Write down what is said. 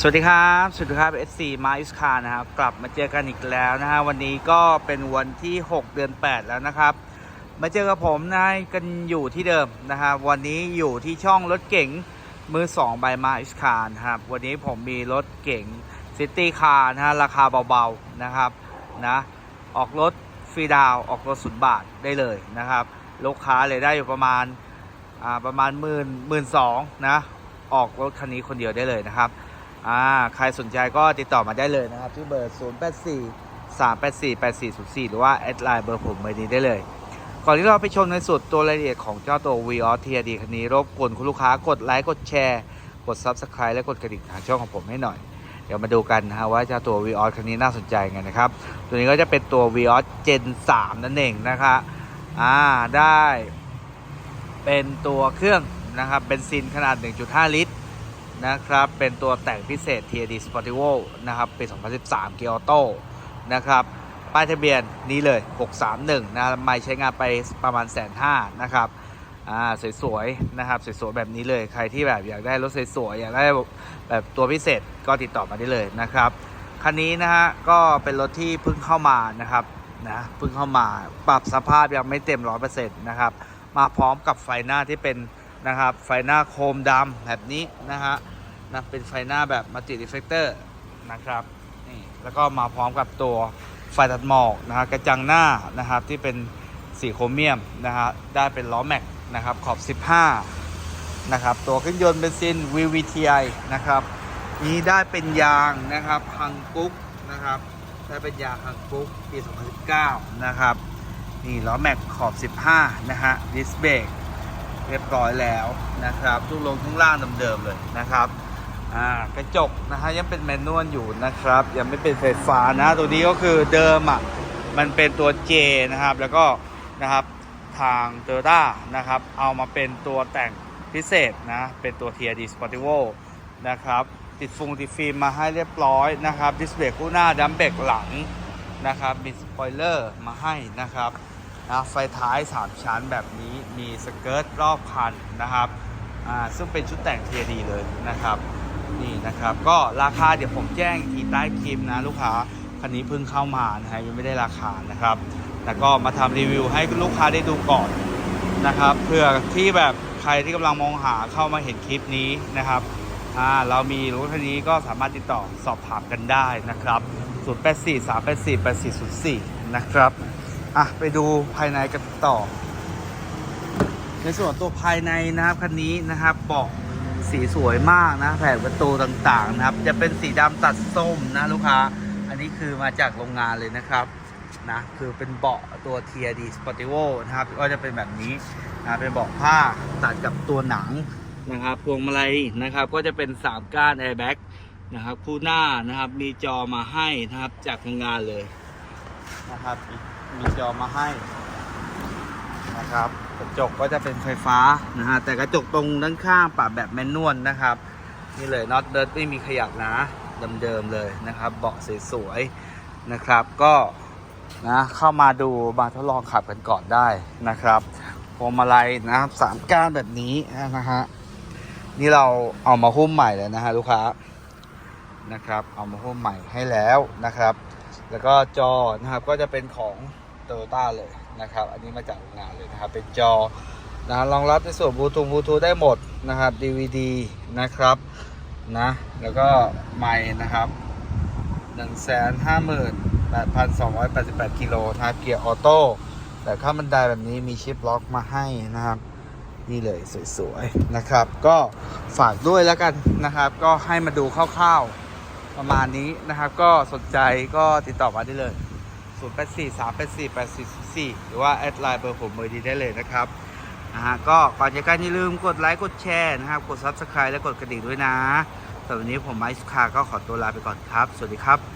สวัสดีครับ สวัสดีครับ SC มาอิสคานะครับ กลับมาเจอกันอีกแล้วนะฮะ วันนี้ก็เป็นวันที่ 6 เดือน 8 แล้วนะครับ มาเจอกับผมนะกันอยู่ที่เดิมนะครับ วันนี้อยู่ที่ช่องรถเก๋งมือ 2 by มาอิสคานะครับ วันนี้ผมมีรถเก๋งซิตี้คาร์นะฮะ ราคาเบาๆ นะครับ นะ ออกรถฟรีดาว ออกรถศูนย์บาทได้เลยนะครับ ลูกค้าเลยได้อยู่ประมาณ อ่า ประมาณหมื่นหมื่นสองนะ ออกรถคันนี้คนเดียวได้เลยนะครับ อ่าใครสนใจก็ติดต่อมาได้เลยนะครับ ที่เบอร์ 0 8 4 3 8 4 8 4 0 4 หรือว่าแอดไลน์เบอร์ผมเบอร์นี้ได้เลย ก่อนที่เราไปชมในสุดตัวรายละเอียดของเจ้าตัว v ีออสทีดีคันนี้ รบกวนคุณลูกค้ากดไลค์กดแชร์กด Subscribe และกดกระดิ่งทางช่องของผมให้หน่อย เดี๋ยวมาดูกันนะฮะว่าเจ้าตัว v ีออสคันนี้น่าสนใจไงนะครับ ตัวนี้ก็จะเป็นตัว v ีออส Gen 3 นั่นเองนะคะอ่าได้ เป็นตัวเครื่องนะครับเบนซินขนาด 1.5 ลิตร นะครับ เป็นตัวแต่งพิเศษ TRD Sportivo นะครับ ปี 2013 เกียร์ออโต้นะครับ ป้ายทะเบียนนี้เลย 631 นะไม่ใช้งานไปประมาณแสนห้านะครับ อ่า สวยๆ นะครับ สวยๆ แบบนี้เลย ใครที่แบบอยากได้รถสวยๆ อยากได้แบบตัวพิเศษก็ติดต่อมาได้เลยนะครับ คันนี้นะฮะ ก็เป็นรถที่เพิ่งเข้ามานะครับ นะเพิ่งเข้ามา ปรับสภาพยังไม่เต็ม 100%นะครับ มาพร้อมกับไฟหน้าที่เป็นนะครับไฟหน้าโคมดำแบบนี้นะฮะ นะเป็นไฟหน้าแบบมัลติรีเฟกเตอร์นะครับนี่แล้วก็มาพร้อมกับตัวไฟตัดหมอกนะฮะกระจังหน้านะครับที่เป็นสีโครเมียมนะฮะได้เป็นล้อแม็กนะครับขอบ 15 นะครับ ตัวเครื่องยนต์เป็นซิน VVTi นะครับนี้ได้เป็นยางนะครับฮังกุ๊กนะครับได้เป็นยางฮังกุ๊กปี 2019 นะครับนี่ล้อแม็กขอบ 15 นะฮะดิสเบรกเรียบร้อยแล้วนะครับทุกลงทุกล่างเดิมๆเลยนะครับ อ่ากระจกนะฮะยังเป็นแมนนวลอยู่นะครับ ยังไม่เป็นไฟฟ้านะตัวนี้ก็คือเดิมอะมันเป็นตัว J นะครับ แล้วก็นะครับทาง t o y o t a นะครับ เอามาเป็นตัวแต่งพิเศษนะ เป็นตัว TRD Sportivo นะครับ ติดฟุงติดฟิล์มมาให้เรียบร้อยนะครับดิสเบรกคู่หน้าดัมเบรกหลังนะครับ มีสปอยเลอร์มาให้นะครับนะไฟท้าย 3 ชั้นแบบนี้มีสเกิร์ตรอบคันนะครับอ่าซึ่งเป็นชุดแต่งเทียดีเลยนะครับ นี่นะครับ ก็ราคาเดี๋ยวผมแจ้งอีกทีใต้คลิปนะลูกค้าคันนี้เพิ่งเข้ามานะฮะยังไม่ได้ราคานะครับแล้วก็มาทำรีวิวให้ลูกค้าได้ดูก่อนนะครับเพื่อที่แบบใครที่กำลังมองหาเข้ามาเห็นคลิปนี้นะครับอ่าเรามีรถคันนี้ก็สามารถติดต่อสอบถามกันได้นะครับ 084 384 8404 นะครับอะไปดูภายในกันต่อ ในส่วนตัวภายในนะครับคันนี้นะครับบาะ สีสวยมากนะ แผงประตูต่างๆนะครับ จะเป็นสีดำตัดส้มนะลูกค้า อันนี้คือมาจากโรงงานเลยนะครับนะคือเป็นเบาะตัว TRD Sportivo นะครับก็จะเป็นแบบนี้นะเป็นเบาะผ้าตัดกับตัวหนังนะครับพวงมาลัยนะครับ ก็จะเป็น3ก้าน airbag นะครับ คู่หน้านะครับมีจอมาให้นะครับจากโรงงานเลยนะครับ มีจอมาให้ นะครับกระจกก็จะเป็นไฟฟ้านะฮะแต่กระจกตรงด้านข้างปรับแบบแมนนวลนะครับนี่เลยน็อตเดิร์ตไม่มีขยับนะเดิมๆเลยนะครับ เบาะสวยๆนะครับ ก็นะเข้ามาดูมาทดลองขับกันก่อนได้นะครับพวงมาลัยนะครับสามก้านแบบนี้นะฮะนี่เราเอามาหุ้มใหม่เลยนะฮะลูกค้านะครับ เอามาหุ้มใหม่ให้แล้วนะครับ แล้วก็จอนะครับก็จะเป็นของ โตโยต้าเลยนะครับ อันนี้มาจากโรงงานเลยนะครับ เป็นจอนะรองรับในส่วนบลูทูธบลูทูธได้หมดนะครับ DVD นะครับนะแล้วก็ไมค์นะครับ158,288กิโลนะครับเกียร์ออโต้แต่ข้ามบันไดแบบนี้มีชิปล็อกมาให้นะครับนี่เลยสวยๆนะครับ ก็ฝากด้วยแล้วกันนะครับ ก็ให้มาดูคร่าวๆประมาณนี้นะครับ ก็สนใจก็ติดต่อมาได้เลย 084 384 844 หรือว่าแอดไลน์เบอร์ผมเบอร์ดีได้เลยนะครับนะฮะก็ก่อนจะกันอย่าลืมกดไลค์ กดแชร์นะครับ กด Subscribe และกดกระดิ่งด้วยนะสำหรับวันนี้ผมไมค์สุขาก็ขอตัวลาไปก่อนครับ สวัสดีครับ